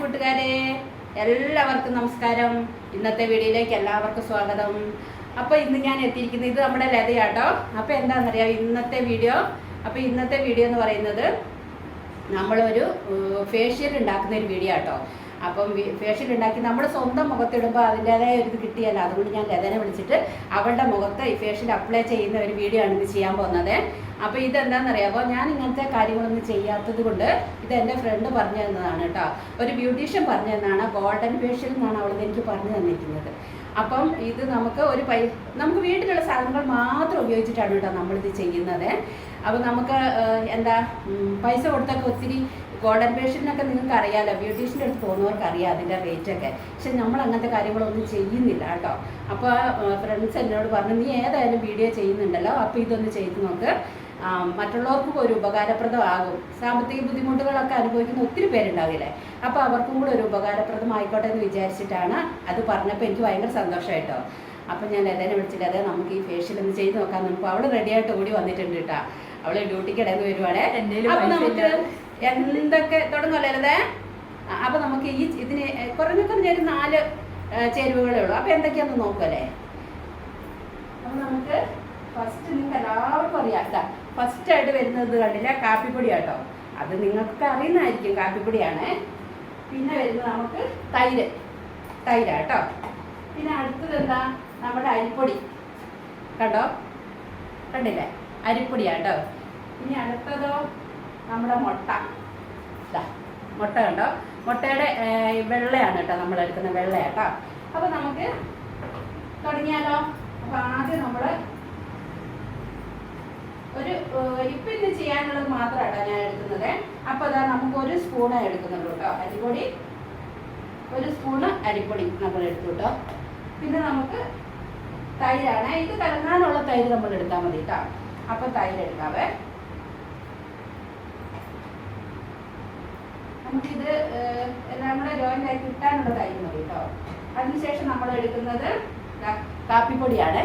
കൂട്ടുകാരെ എല്ലാവർക്കും നമസ്കാരം. ഇന്നത്തെ വീഡിയോയിലേക്ക് എല്ലാവർക്കും സ്വാഗതം. അപ്പോൾ ഇന്ന് ഞാൻ എത്തിയിരിക്കുന്നത് ഇത് നമ്മുടെ ലതയാട്ടോ. അപ്പോൾ എന്താണെന്നറിയാം ഇന്നത്തെ വീഡിയോ അപ്പോൾ ഇന്നത്തെ വീഡിയോ എന്ന് പറയുന്നത് നമ്മളൊരു ഫേഷ്യൽ ഉണ്ടാക്കുന്ന ഒരു വീഡിയോ ആട്ടോ. അപ്പം ഫേഷ്യൽ ഉണ്ടാക്കി നമ്മൾ സ്വന്തം മുഖത്തിടുമ്പോൾ അതിന്റെതായ ഒരു ഇത് കിട്ടിയല്ലോ. അതുകൊണ്ട് ഞാൻ ലതനെ വിളിച്ചിട്ട് അവളുടെ മുഖത്ത് ഈ ഫേഷ്യൽ അപ്ലൈ ചെയ്യുന്ന ഒരു വീഡിയോ ആണ് ഇത് ചെയ്യാൻ പോകുന്നത്. അപ്പോൾ ഇതെന്താണെന്നറിയാമോ ഞാൻ ഇങ്ങനത്തെ കാര്യങ്ങളൊന്നും ചെയ്യാത്തത് കൊണ്ട് ഇത് എന്റെ ഫ്രണ്ട് പറഞ്ഞു തന്നതാണ് കേട്ടോ. ഒരു ബ്യൂട്ടീഷ്യൻ പറഞ്ഞു തന്നതാണ് ഗോൾഡൻ ഫേഷ്യൽ എന്നാണ് അവൾ എനിക്ക് പറഞ്ഞു തന്നിരിക്കുന്നത്. അപ്പം ഇത് നമുക്ക് ഒരു പൈ നമുക്ക് വീട്ടിലുള്ള സാധനങ്ങൾ മാത്രം ഉപയോഗിച്ചിട്ടാണ് കേട്ടോ നമ്മളിത് ചെയ്യുന്നത്. അപ്പോൾ നമുക്ക് എന്താ പൈസ കൊടുത്തൊക്കെ ഒത്തിരി ഗോൾഡൻ ഫേഷ്യലിനൊക്കെ നിങ്ങൾക്ക് അറിയാമല്ലോ ബ്യൂട്ടീഷ്യന്റെ അടുത്ത് പോകുന്നവർക്ക് അറിയാം അതിന്റെ റേറ്റൊക്കെ. പക്ഷെ നമ്മൾ അങ്ങനത്തെ കാര്യങ്ങളൊന്നും ചെയ്യുന്നില്ല കേട്ടോ. അപ്പോൾ ഫ്രണ്ട്സ് എന്നോട് പറഞ്ഞു നീ ഏതായാലും വീഡിയോ ചെയ്യുന്നുണ്ടല്ലോ അപ്പോൾ ഇതൊന്ന് ചെയ്ത് നോക്ക്. മറ്റുള്ളവർക്കും ഒരു ഉപകാരപ്രദമാകും. സാമ്പത്തിക ബുദ്ധിമുട്ടുകളൊക്കെ അനുഭവിക്കുന്ന ഒത്തിരി പേരുണ്ടാവില്ലേ? അപ്പോൾ അവർക്കും കൂടെ ഒരു ഉപകാരപ്രദമായിക്കോട്ടെ എന്ന് വിചാരിച്ചിട്ടാണ് അത് പറഞ്ഞപ്പോൾ എനിക്ക് ഭയങ്കര സന്തോഷമായിട്ടോ അപ്പം ഞാൻ ലതനെ വിളിച്ചിട്ട് അതെ നമുക്ക് ഈ ഫേഷ്യൽ ഒന്ന് ചെയ്ത് നോക്കാം. നമുക്ക് അവിടെ റെഡിയായിട്ട് ഓടി വന്നിട്ടുണ്ട് കേട്ടോ. അവൾ ഡ്യൂട്ടിക്ക് ഇടയിൽ വരുവാണേ. അപ്പൊ നമുക്ക് എന്തൊക്കെ തുടങ്ങല്ലേ അപ്പൊ നമുക്ക് ഈ ഇതിന് കുറഞ്ഞ കുറഞ്ഞൊരു നാല് ചേരുവകളേ ഉള്ളൂ. അപ്പൊ എന്തൊക്കെയാന്ന് നോക്കല്ലേ? അപ്പൊ നമുക്ക് ഫസ്റ്റ് നിങ്ങൾക്ക് എല്ലാവർക്കും അറിയാം. ഫസ്റ്റ് ആയിട്ട് വരുന്നത് കണ്ടില്ല? കാപ്പിപ്പൊടി കേട്ടോ അത് നിങ്ങൾക്ക് അറിയുന്നതായിരിക്കും കാപ്പിപ്പൊടിയാണ്. പിന്നെ വരുന്നത് നമുക്ക് തൈര്. തൈര് കേട്ടോ പിന്നെ അടുത്തത് എന്താ? നമ്മുടെ അരിപ്പൊടി. കണ്ടോ? കണ്ടില്ലേ? അരിപ്പൊടിയാ കേട്ടോ ഇനി അടുത്തതോ നമ്മുടെ മുട്ട. മുട്ട കണ്ടോ? മുട്ടയുടെ വെള്ളയാണ് കേട്ടോ നമ്മൾ എടുക്കുന്ന വെള്ള കേട്ടോ അപ്പൊ നമുക്ക് തുടങ്ങിയാലോ? അപ്പൊ ആദ്യം നമ്മൾ ഒരു ഇപ്പം ഇന്ന് ചെയ്യാനുള്ളത് മാത്രമാണ് ഞാൻ എടുക്കുന്നത്. അപ്പൊ അതാ നമുക്ക് ഒരു സ്പൂണ് എടുക്കുന്നുള്ളൂ കേട്ടോ. അരിപ്പൊടി ഒരു സ്പൂണ് അരിപ്പൊടി നമ്മൾ എടുത്തു കേട്ടോ. പിന്നെ നമുക്ക് തൈരാണ്. ഇത് കലങ്ങാനുള്ള തൈര് നമ്മൾ എടുത്താൽ മതി കേട്ടോ. അപ്പൊ തൈര് എടുക്കാവേ. നമുക്കിത് നമ്മുടെ ആയി കിട്ടാനുള്ള തൈര് മതി കേട്ടോ. അതിനുശേഷം നമ്മൾ എടുക്കുന്നത് കാപ്പിപ്പൊടിയാണ്.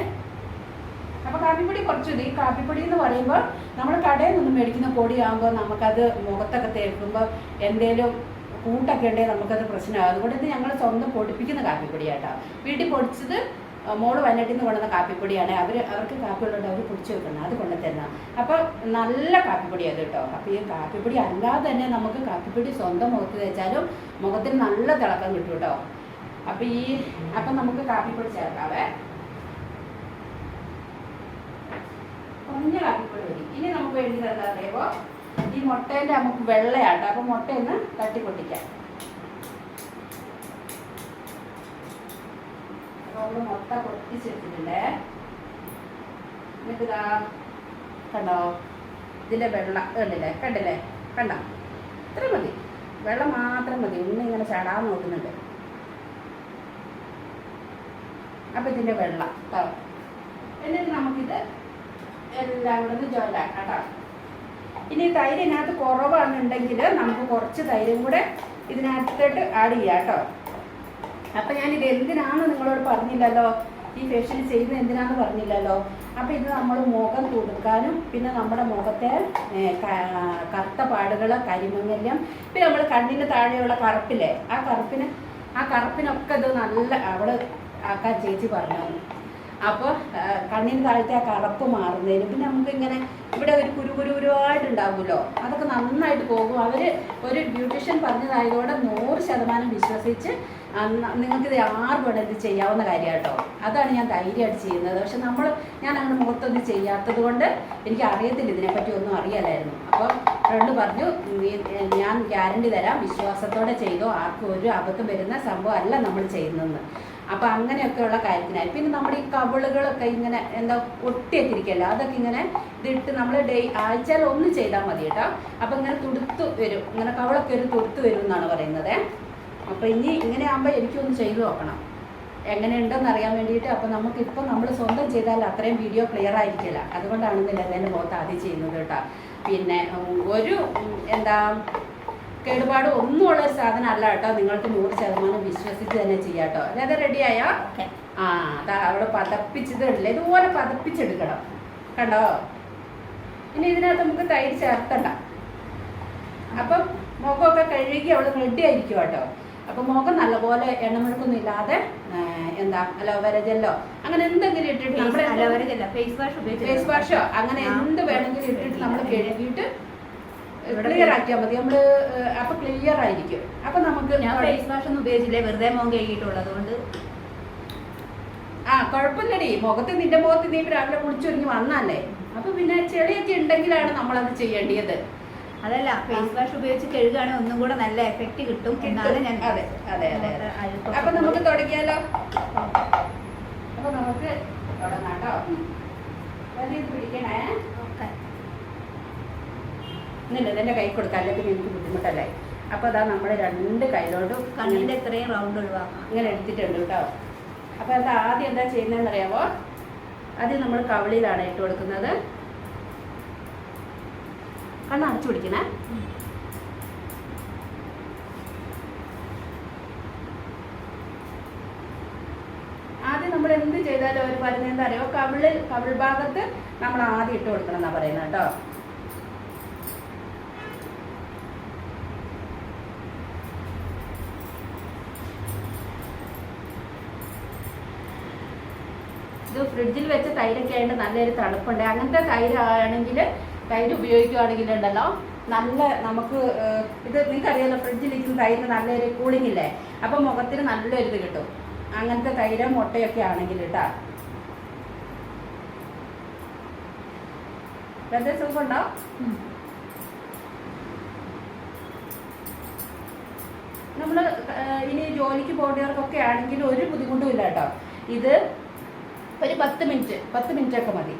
അപ്പൊ കാപ്പിപ്പൊടി കുറച്ച് മതി. കാപ്പിപ്പൊടി എന്ന് പറയുമ്പോൾ നമ്മൾ കടയിൽ നിന്ന് മേടിക്കുന്ന പൊടിയാകുമ്പോൾ നമുക്കത് മുഖത്തൊക്കെ തേക്കുമ്പോൾ എന്തേലും കൂട്ടൊക്കെ ഉണ്ടെങ്കിൽ നമുക്കത് പ്രശ്നമാകും. അതുകൊണ്ട് ഇത് ഞങ്ങൾ സ്വന്തം പൊടിപ്പിക്കുന്ന കാപ്പിപ്പൊടിയാട്ടോ. വീട്ടിൽ പൊടിച്ചത് മോൾ വയനാട്ടിൽ നിന്ന് കൊണ്ടുവന്ന കാപ്പിപ്പൊടിയാണ്. അവർ അവർക്ക് കാപ്പിയുള്ളത് അവർ പൊടിച്ചു വെക്കണം. അത് കൊണ്ടുതരണം അപ്പോൾ നല്ല കാപ്പിപ്പൊടി അത് കേട്ടോ. അപ്പോൾ ഈ കാപ്പിപ്പൊടി അല്ലാതെ തന്നെ നമുക്ക് കാപ്പിപ്പൊടി സ്വന്തം മുഖത്ത് തേച്ചാലും മുഖത്തിന് നല്ല തിളക്കം കിട്ടും കേട്ടോ. അപ്പോൾ ഈ അപ്പം നമുക്ക് കാപ്പിപ്പൊടി ചേർക്കാവേ. കുറഞ്ഞ കാപ്പിപ്പൊടി മതി. ഇനി നമുക്ക് വേണ്ടി എന്താ അറിയുമോ ഈ മുട്ടേന്റെ നമുക്ക് വെള്ളയാട്ടോ അപ്പോൾ മുട്ടയൊന്ന് തട്ടി പൊട്ടിക്കാം. അപ്പോൾ മൊത്തം പൊട്ടിച്ചെടുത്തിട്ടുണ്ടേ എന്നിട്ട് കണ്ടോ? ഇതിന്റെ വെള്ള കണ്ടില്ലേ? കണ്ടില്ലേ? കണ്ട? ഇത്ര മതി. വെള്ളം മാത്രം മതി. ഉണ്ണി ഇങ്ങനെ ചാടാൻ നോക്കുന്നുണ്ട്. അപ്പം ഇതിന്റെ വെള്ളം എന്നിട്ട് നമുക്കിത് എല്ലാം കൂടെ ഒന്ന് ജോയിൻ ആക്കാം കേട്ടോ ഇനി തൈര് ഇതിനകത്ത് കുറവാണെന്നുണ്ടെങ്കിൽ നമുക്ക് കുറച്ച് തൈരും കൂടെ ഇതിനകത്തോട്ട് ആഡ് ചെയ്യാം കേട്ടോ അപ്പം ഞാനിത് എന്തിനാണ് നിങ്ങളോട് പറഞ്ഞില്ലല്ലോ? ഈ ഫേഷ്യൽ ചെയ്യുന്നത് എന്തിനാന്ന് പറഞ്ഞില്ലല്ലോ? അപ്പോൾ ഇത് നമ്മൾ മുഖം കൊടുക്കാനും പിന്നെ നമ്മുടെ മുഖത്തെ കറുത്ത പാടുകൾ കരിമങ്ങല്യം പിന്നെ നമ്മൾ കണ്ണിന് താഴെയുള്ള കറുപ്പില്ലേ? ആ കറുപ്പിന് ആ കറുപ്പിനൊക്കെ ഇത് നല്ല അവൾ ആക്കാൻ ചേച്ചി പറഞ്ഞു. അപ്പോൾ കണ്ണിന് താഴത്തെ ആ കറുപ്പ് മാറുന്നതിന് പിന്നെ നമുക്ക് ഇങ്ങനെ ഇവിടെ ഒരു കുരുകുരുവായിട്ടുണ്ടാവുമല്ലോ കുരു അതൊക്കെ നന്നായിട്ട് പോകും. അവർ ഒരു ബ്യൂട്ടീഷ്യൻ പറഞ്ഞതായതുകൊണ്ട് നൂറ് ശതമാനം വിശ്വസിച്ച് നിങ്ങൾക്കിത് ആറ് വേണം ഇത് ചെയ്യാവുന്ന കാര്യം കേട്ടോ അതാണ് ഞാൻ ധൈര്യമായിട്ട് ചെയ്യുന്നത്. പക്ഷെ നമ്മൾ ഞാൻ അങ്ങനെ മുഖത്തൊന്നും ചെയ്യാത്തത് കൊണ്ട് എനിക്ക് അറിയത്തില്ല ഇതിനെപ്പറ്റി ഒന്നും അറിയാലായിരുന്നു. അപ്പോൾ ഫ്രണ്ട് പറഞ്ഞു ഞാൻ ഗ്യാരണ്ടി തരാം. വിശ്വാസത്തോടെ ചെയ്തോ. ആർക്കും ഒരു അബദ്ധം വരുന്ന സംഭവം അല്ല നമ്മൾ ചെയ്യുന്നതെന്ന്. അപ്പം അങ്ങനെയൊക്കെയുള്ള കാര്യത്തിനായി. പിന്നെ നമ്മുടെ ഈ കവിളുകളൊക്കെ ഇങ്ങനെ എന്താ ഒട്ടിയൊക്കെ ഇരിക്കല്ലോ അതൊക്കെ ഇങ്ങനെ ഇതിട്ട് നമ്മൾ ഡേ ആഴ്ചയിൽ ഒന്ന് ചെയ്താൽ മതി കേട്ടോ. അപ്പൊ ഇങ്ങനെ തുടുത്ത് വരും ഇങ്ങനെ കവളൊക്കെ ഒരു തുടുത്ത് വരും എന്നാണ് പറയുന്നത്. അപ്പോൾ ഇനി ഇങ്ങനെ ആകുമ്പോൾ എനിക്കൊന്ന് ചെയ്തു നോക്കണം. എങ്ങനെയുണ്ടെന്ന് അറിയാൻ വേണ്ടിയിട്ട് അപ്പോൾ ഇപ്പൊ നമ്മൾ സ്വന്തം ചെയ്താൽ അത്രയും വീഡിയോ ക്ലിയർ ആയിരിക്കില്ല. അതുകൊണ്ടാണ് ഇന്ന് ലതേന്റെ മുഖത്ത് ആദ്യം ചെയ്യുന്നത് കേട്ടോ. പിന്നെ ഒരു എന്താ കേടുപാട് ഒന്നുമുള്ള ഒരു സാധനം അല്ല കേട്ടോ. നിങ്ങൾക്ക് നൂറ് ശതമാനം വിശ്വസിച്ച് തന്നെ ചെയ്യാം കേട്ടോ. ലത റെഡിയായോ ആ അതാ അവിടെ പതപ്പിച്ചത് ഉണ്ടല്ലേ ഇതുപോലെ പതപ്പിച്ചെടുക്കണം. കണ്ടോ? ഇനി ഇതിനകത്ത് നമുക്ക് തൈര് ചേർത്തണ്ട അപ്പം മുഖമൊക്കെ കഴുകി അവൾ റെഡി ആയിരിക്കും കേട്ടോ. അപ്പൊ മുഖം നല്ലപോലെ എണ്ണമെഴുക്കൊന്നും ഇല്ലാതെ ആ, എന്താ അലോവേര ജെല്ലോ അങ്ങനെ എന്തെങ്കിലും ഇട്ടിട്ട് അലോവേരല്ല ഫേസ് വാഷ് അങ്ങനെ. എന്ത് വേണമെങ്കിലും ഇട്ടിട്ട് നമ്മൾ കഴുകിയിട്ട് ക്ലിയർ ആക്കിയാൽ മതി. നമ്മൾ ഏഹ്, അപ്പൊ ക്ലിയർ ആയിരിക്കും. അപ്പൊ നമുക്ക് ഞാൻ ഫേസ് വാഷ് ഒന്നും ഉപയോഗിച്ചില്ലേ വെറുതെ മോങ്ക് കഴുകിയിട്ടുള്ളത് കൊണ്ട് ആ കുഴപ്പമില്ലടി. മുഖത്ത് നിന്റെ മുഖത്ത് നീ രാവിലെ കുളിച്ചൊരുങ്ങി വന്നല്ലേ അപ്പൊ പിന്നെ ചെളിയൊക്കെ ഉണ്ടെങ്കിലാണ് നമ്മളത് ചെയ്യേണ്ടത്. അതല്ല ഫേസ് വാഷ് ഉപയോഗിച്ച് കഴുകുകയാണെങ്കിൽ ഒന്നും കൂടെ നല്ല എഫക്റ്റ് കിട്ടും. എന്നാണ് ഞാൻ അതെ അതെ അതെ അപ്പൊ നമുക്ക് തുടങ്ങിയാലോ? അപ്പൊ നമുക്ക് തുടങ്ങാം കേട്ടോ. വലിയ ഇത് പിടിക്കണേ. ഇന്നില്ല എന്റെ കൈ കൊടുക്കാം അല്ലെങ്കിൽ എനിക്ക് ബുദ്ധിമുട്ടല്ലേ? അപ്പോൾ അതാ നമ്മൾ രണ്ട് കൈയിലോട്ടും കണ്ണിന്റെ ഇത്രയും റൗണ്ട് ഒഴിവാക്കാം ഇങ്ങനെ എടുത്തിട്ടുണ്ട് കേട്ടോ. അപ്പോൾ അത് ആദ്യം എന്താ ചെയ്യുന്നതെന്ന് അറിയാമോ ആദ്യം നമ്മൾ കവളിയിലാണ് ഇട്ട് കൊടുക്കുന്നത്. കണ്ണ് അടച്ചു പിടിക്കണേ. ആദ്യം നമ്മൾ എന്ത് ചെയ്താലും അവർ പറയുന്നത് എന്താ അറിയോ? കവിളിൽ കവിൾ ഭാഗത്ത് നമ്മൾ ആദ്യം ഇട്ട് കൊടുക്കണം എന്നാ പറയുന്നത് കേട്ടോ. ഇത് ഫ്രിഡ്ജിൽ വെച്ച തൈരൊക്കെ ആയിട്ട് നല്ലൊരു തണുപ്പുണ്ട്. അങ്ങനത്തെ തൈര് ആണെങ്കിൽ തൈര് ഉപയോഗിക്കുകയാണെങ്കിൽ ഉണ്ടല്ലോ നല്ല നമുക്ക് ഇത് നിങ്ങൾക്കറിയാലോ ഫ്രിഡ്ജിലിരിക്കുന്ന തൈര് നല്ലൊരു കൂളിംഗ് ഇല്ലേ? അപ്പം മുഖത്തിന് നല്ലൊരു ഇത് കിട്ടും. അങ്ങനത്തെ തൈര് മുട്ടയൊക്കെ ആണെങ്കിൽ കേട്ടാ വെറുതെ സുഖമുണ്ടോ. നമ്മൾ ഇനി ജോലിക്ക് പോകേണ്ടവർക്കൊക്കെ ആണെങ്കിൽ ഒരു ബുദ്ധിമുട്ടും ഇല്ല കേട്ടോ ഇത് ഒരു പത്ത് മിനിറ്റ് പത്ത് മിനിറ്റ് ഒക്കെ മതി.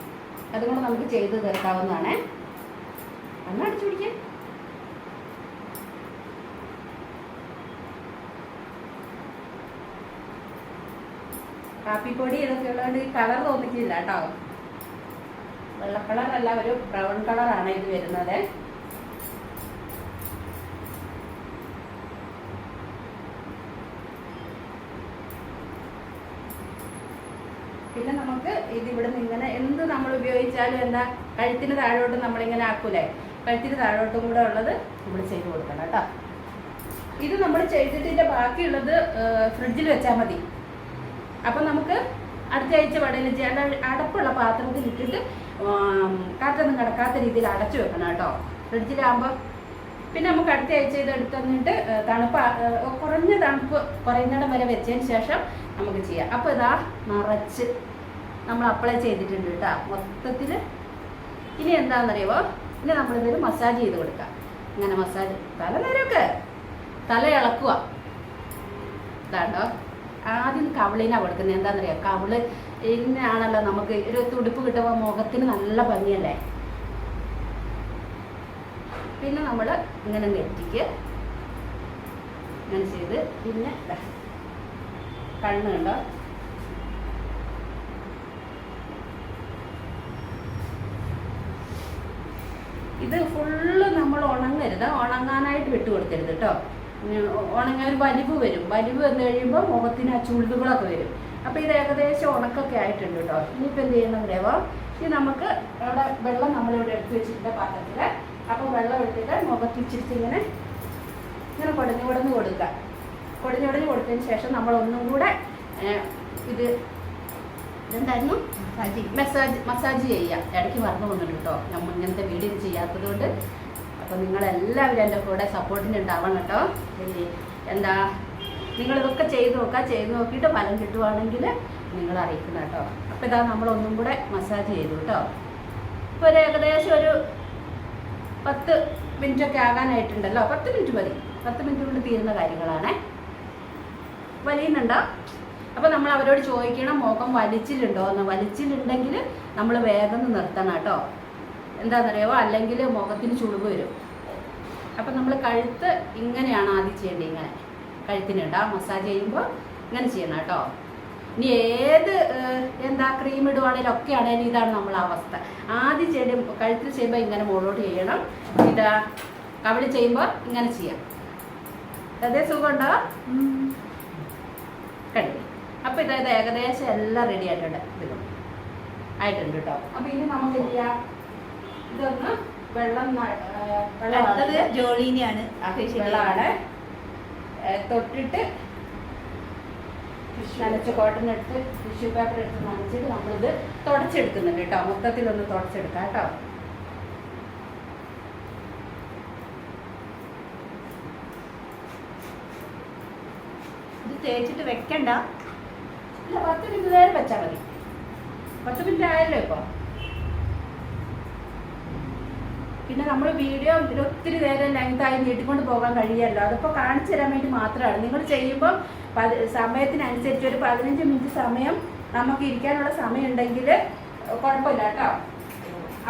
അതുകൊണ്ട് നമുക്ക് ചെയ്ത് തീർക്കാവുന്നതാണ്. അന്ന് അടിച്ചു പിടിക്കാൻ കാപ്പിപ്പൊടി ഇതൊക്കെ ഉള്ളതുകൊണ്ട് കളർ തോന്നിക്കില്ല കേട്ടോ. വെള്ള കളറല്ല ഒരു ബ്രൗൺ കളറാണ് ഇത് വരുന്നത്. പിന്നെ നമുക്ക് ഇത് ഇവിടെ നിന്ന് ഇങ്ങനെ എന്ത് നമ്മൾ ഉപയോഗിച്ചാലും എന്താ കഴുത്തിന് താഴോട്ട് നമ്മളിങ്ങനെ ആക്കൂലേ? കഴുത്തിന് താഴോട്ടും കൂടെ ഉള്ളത് ഇവിടെ ചെയ്ത് കൊടുക്കണം കേട്ടോ. ഇത് നമ്മൾ ചെയ്തിട്ടിന്റെ ബാക്കിയുള്ളത് ഫ്രിഡ്ജിൽ വെച്ചാൽ മതി. അപ്പം നമുക്ക് അടുത്ത ആഴ്ച വടയിൽ ചെയ്യാൻ അടപ്പുള്ള പാത്രത്തിൽ ഇട്ടിട്ട് കാറ്റൊന്നും കിടക്കാത്ത രീതിയിൽ അടച്ചു വെക്കണം കേട്ടോ. ഫ്രിഡ്ജിലാകുമ്പോൾ പിന്നെ നമുക്ക് അടുത്ത ആഴ്ച ഇത് എടുത്തന്നിട്ട് തണുപ്പ് കുറഞ്ഞ തണുപ്പ് കുറയുന്നിടം വരെ വെച്ചതിന് ശേഷം നമുക്ക് ചെയ്യാം. അപ്പോൾ ഇതാ നിറച്ച് നമ്മൾ അപ്ലൈ ചെയ്തിട്ടുണ്ട് കേട്ടോ. മൊത്തത്തിൽ ഇനി എന്താണെന്നറിയുമോ ഇനി നമ്മൾ നമ്മളിതൊരു മസാജ് ചെയ്ത് കൊടുക്കാം. ഇങ്ങനെ മസാജ് തല നേരമൊക്കെ തല ഇളക്കുക. ഇതാണ്ടോ? ആദ്യം കവിളിനാണ് കൊടുക്കുന്നത്. എന്താണെന്നറിയാം? കവിൾ ഇന്നാണല്ലോ നമുക്ക് ഒരു തുടുപ്പ് കിട്ടുമ്പോൾ മുഖത്തിന് നല്ല ഭംഗിയല്ലേ? പിന്നെ നമ്മൾ ഇങ്ങനെ നെറ്റിക്ക് ഇങ്ങനെ ചെയ്ത് പിന്നെ കണ്ണ് കണ്ടോ? ഇത് ഫുള്ള് നമ്മൾ ഉണങ്ങരുത്. ഉണങ്ങാനായിട്ട് വിട്ടു കൊടുക്കരുത് കേട്ടോ. ഉണങ്ങാൻ ഒരു വലിവ് വരും. വലിവ് വന്നു കഴിയുമ്പോൾ മുഖത്തിന് ആ ചുള്ളുകളൊക്കെ വരും. അപ്പോൾ ഇത് ഏകദേശം ഉണക്കൊക്കെ ആയിട്ടുണ്ട് കേട്ടോ. ഇനിയിപ്പോൾ എന്ത് ചെയ്യണം രവ ഇനി നമുക്ക് അവിടെ വെള്ളം നമ്മളിവിടെ എടുത്ത് വെച്ചിട്ടുണ്ട് പാത്രത്തിൽ അപ്പോൾ വെള്ളം ഇട്ടിട്ട് മുഖത്ത് ഇച്ചിരിച്ച് ഇങ്ങനെ കൊടഞ്ഞ് കുടഞ്ഞ് കൊടുക്കുക. കുടഞ്ഞ് കുടഞ്ഞ് കൊടുത്തതിന് ശേഷം നമ്മൾ ഒന്നും കൂടെ ഇത് ഇതെന്തായിരുന്നു? മസാജ് മസാജ് മസാജ് ചെയ്യുക. ഇടയ്ക്ക് മറന്നു പോകുന്നുണ്ട് കേട്ടോ. നമ്മൾ ഇങ്ങനത്തെ വീഡിയോ ചെയ്യാത്തത് കൊണ്ട് അപ്പോൾ നിങ്ങളെല്ലാവരും എന്റെ കൂടെ സപ്പോർട്ടിന് ഉണ്ടാവണം കേട്ടോ. എന്താ നിങ്ങളിതൊക്കെ ചെയ്ത് നോക്കുക. ചെയ്ത് നോക്കിയിട്ട് ഫലം കിട്ടുവാണെങ്കിൽ നിങ്ങൾ അറിയിക്കണം കേട്ടോ. അപ്പോൾ ഇതാ നമ്മളൊന്നും കൂടെ മസാജ് ചെയ്തു കേട്ടോ. ഇപ്പോൾ ഒരു ഏകദേശം ഒരു പത്ത് മിനിറ്റൊക്കെ ആകാനായിട്ടുണ്ടല്ലോ. പത്ത് മിനിറ്റ് മതി. പത്ത് മിനിറ്റ് കൊണ്ട് തീരുന്ന കാര്യങ്ങളാണ്. വലിയുന്നുണ്ടോ? അപ്പോൾ നമ്മൾ അവരോട് ചോദിക്കണം മുഖം വലിച്ചിലുണ്ടോ? എന്ന്. വലിച്ചിലുണ്ടെങ്കിൽ നമ്മൾ വേഗം നിർത്തണം കേട്ടോ. എന്താണെന്നറിയാമോ അല്ലെങ്കിൽ മുഖത്തിന് ചുളിവ് വരും. അപ്പം നമ്മൾ കഴുത്ത് ഇങ്ങനെയാണ് ആദ്യം ചെയ്യേണ്ടത് ഇങ്ങനെ. കഴുത്തിന് ഇടാ മസാജ് ചെയ്യുമ്പോൾ ഇങ്ങനെ ചെയ്യണം കേട്ടോ. ഇനി ഏത് എന്താ ക്രീം ഇടുവാണേലും ഒക്കെ ആണെങ്കിലും ഇതാണ് നമ്മളെ അവസ്ഥ. ആദ്യം ചെയ്യും കഴുത്തിൽ ചെയ്യുമ്പോൾ ഇങ്ങനെ മുകളോട്ട് ചെയ്യണം. ഇതാ കവിളി ചെയ്യുമ്പോൾ ഇങ്ങനെ ചെയ്യാം. അതേ സുഖമുണ്ടോ? കഴിഞ്ഞു. അപ്പോൾ ഇതായത് ഏകദേശം എല്ലാം റെഡി ആയിട്ടുണ്ട്. ഇതിലും ആയിട്ടുണ്ട് കേട്ടോ അപ്പോൾ ഇനി നമുക്ക് എന്ത് ചെയ്യാം? ഇതൊന്ന് വെള്ളം വെള്ളം ആ, വെള്ളമാണ്. തൊട്ടിട്ട് നനച്ച് കോട്ടൺ എടുത്ത് ടിഷ്യൂ പേപ്പർ എടുത്ത് നനച്ചിട്ട് നമ്മളിത് തുടച്ചെടുക്കുന്നുണ്ട് കേട്ടോ. മൊത്തത്തിലൊന്ന് തുടച്ചെടുക്കാം കേട്ടോ. ഇത് തേച്ചിട്ട് വെക്കണ്ട. ഇല്ല പത്ത് മിനിറ്റ് നേരം വെച്ചാൽ മതി. പത്ത് മിനിറ്റ് ആയല്ലോ ഇപ്പോൾ പിന്നെ നമ്മൾ വീഡിയോ ഒത്തിരി നേരം ലെങ്തായി നീട്ടിക്കൊണ്ട് പോകാൻ കഴിയല്ലോ. അതിപ്പോൾ കാണിച്ചു തരാൻ വേണ്ടി മാത്രമാണ്. നിങ്ങൾ ചെയ്യുമ്പോൾ പതി സമയത്തിനനുസരിച്ച് ഒരു പതിനഞ്ച് മിനിറ്റ് സമയം നമുക്ക് ഇരിക്കാനുള്ള സമയം ഉണ്ടെങ്കിൽ കുഴപ്പമില്ല കേട്ടോ.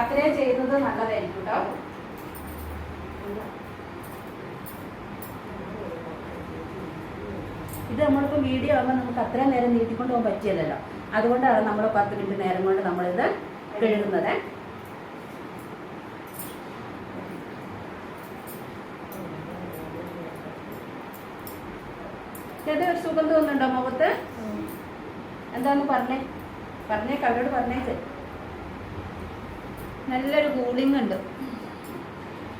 അത്രയും ചെയ്യുന്നത് നല്ലതായിരിക്കും കേട്ടോ. ഇത് നമ്മളിപ്പോൾ വീഡിയോ ആകുമ്പോൾ നമുക്ക് അത്രയും നേരം നീട്ടിക്കൊണ്ട് പോകാൻ പറ്റിയല്ലോ അതുകൊണ്ടാണ് നമ്മൾ പത്ത് മിനിറ്റ് നേരം കൊണ്ട് നമ്മളിത് കഴുകുന്നത് ചേട്ടാ ഒരു സുഖം തോന്നുന്നുണ്ടോ മുഖത്ത്? എന്താന്ന് പറഞ്ഞേ? പറഞ്ഞേ അവരോട് പറഞ്ഞേക്ക് നല്ലൊരു കൂളിംഗ് ഉണ്ട്.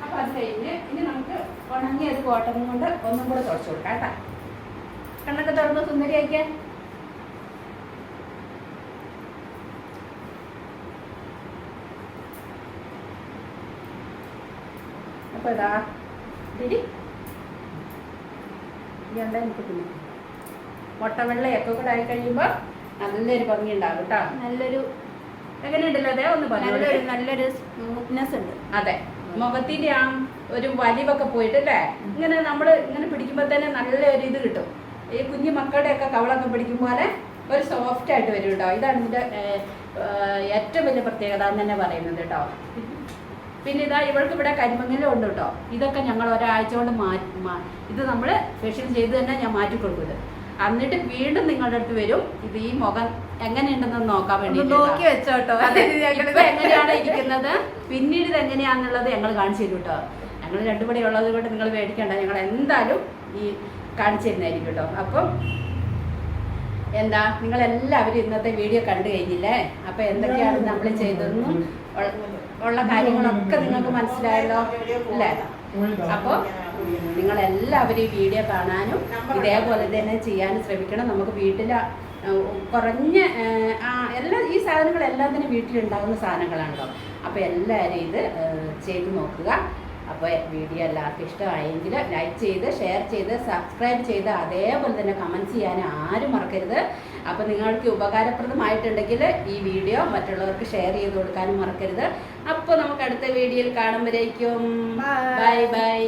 അപ്പൊ അത് കഴിഞ്ഞ് ഇനി നമുക്ക് ഉണങ്ങിയ ഒരു കോട്ടൺ കൊണ്ട് ഒന്നും കൂടെ തുടച്ചു കൊടുക്കാം കേട്ടാ. കണ്ണൊക്കെ തുറന്ന് സുന്ദരിയാക്കിയാൽ അപ്പൊ ഇതാ ഇതെന്താ എനിക്ക് പിന്നെ മുട്ടവെള്ളയൊക്കെ കൂടെ ആയി കഴിയുമ്പോൾ നല്ലൊരു ഭംഗി ഉണ്ടാകും കേട്ടോ. നല്ലൊരു എങ്ങനെയുണ്ടല്ലോ അതേ ഒന്ന് പറഞ്ഞു നല്ലൊരു നല്ലൊരു സ്മൂത്ത്നെസ് ഉണ്ട്. അതെ. മുഖത്തിന്റെ ആ ഒരു വലിവൊക്കെ പോയിട്ട് അല്ലേ ഇങ്ങനെ നമ്മൾ ഇങ്ങനെ പിടിക്കുമ്പോൾ തന്നെ നല്ല ഒരു ഇത് കിട്ടും. ഈ കുഞ്ഞു മക്കളുടെ ഒക്കെ കവളൊക്കെ പിടിക്കും പോലെ ഒരു സോഫ്റ്റ് ആയിട്ട് വരും കേട്ടോ. ഇതാണ് ഇതിന്റെ ഏറ്റവും വലിയ പ്രത്യേകത എന്ന് തന്നെ പറയുന്നത് കേട്ടോ. പിന്നെ ഇതാ ഇവൾക്ക് ഇവിടെ കരിമങ്ങലും ഉണ്ട് കേട്ടോ. ഇതൊക്കെ ഞങ്ങൾ ഒരാഴ്ച കൊണ്ട് മാറ്റി ഇത് നമ്മൾ ഫേഷ്യൽ ചെയ്ത് തന്നെ ഞാൻ മാറ്റി കൊടുക്കുന്നത്. എന്നിട്ട് വീണ്ടും നിങ്ങളുടെ അടുത്ത് വരും. ഇത് ഈ മുഖം എങ്ങനെയുണ്ടെന്ന് നോക്കാൻ വേണ്ടി നോക്കി വെച്ചോട്ടോ എങ്ങനെയാണ് ഇരിക്കുന്നത്? പിന്നീട് ഇത് എങ്ങനെയാണെന്നുള്ളത് ഞങ്ങൾ കാണിച്ചു തരും കേട്ടോ. ഞങ്ങൾ രണ്ടുപടി ഉള്ളത് കൊണ്ട് നിങ്ങൾ മേടിക്കേണ്ട ഞങ്ങൾ എന്തായാലും ഈ കാണിച്ചു തരുന്നതായിരിക്കും കേട്ടോ. അപ്പം എന്താ നിങ്ങൾ എല്ലാവരും ഇന്നത്തെ വീഡിയോ കണ്ടു കഴിഞ്ഞില്ലേ? അപ്പൊ എന്തൊക്കെയാണ് നമ്മൾ ചെയ്തതെന്നും ഉള്ള- കാര്യങ്ങളൊക്കെ നിങ്ങൾക്ക് മനസ്സിലായല്ലോ? അല്ലേ? അപ്പോൾ നിങ്ങൾ എല്ലാവരും ഈ വീഡിയോ കാണാനും ഇതേപോലെ തന്നെ ചെയ്യാനും ശ്രമിക്കണം. നമുക്ക് വീട്ടിൽ കുറഞ്ഞ എല്ലാ ഈ സാധനങ്ങളെല്ലാം തന്നെ വീട്ടിലുണ്ടാകുന്ന സാധനങ്ങളാണല്ലോ അപ്പോൾ എല്ലാവരും ഇത് ചെയ്ത് നോക്കുക. അപ്പോൾ വീഡിയോ എല്ലാവർക്കും ഇഷ്ടമായെങ്കിൽ ലൈക്ക് ചെയ്ത് ഷെയർ ചെയ്ത് സബ്സ്ക്രൈബ് ചെയ്ത് അതേപോലെ തന്നെ കമന്റ് ചെയ്യാൻ ആരും മറക്കരുത്. അപ്പോൾ നിങ്ങൾക്ക് ഉപകാരപ്രദമായിട്ടുണ്ടെങ്കിൽ ഈ വീഡിയോ മറ്റുള്ളവർക്ക് ഷെയർ ചെയ്ത് കൊടുക്കാനും മറക്കരുത്. അപ്പോൾ നമുക്ക് അടുത്ത വീഡിയോയിൽ കാണുമ്പോഴേക്കും. Bye bye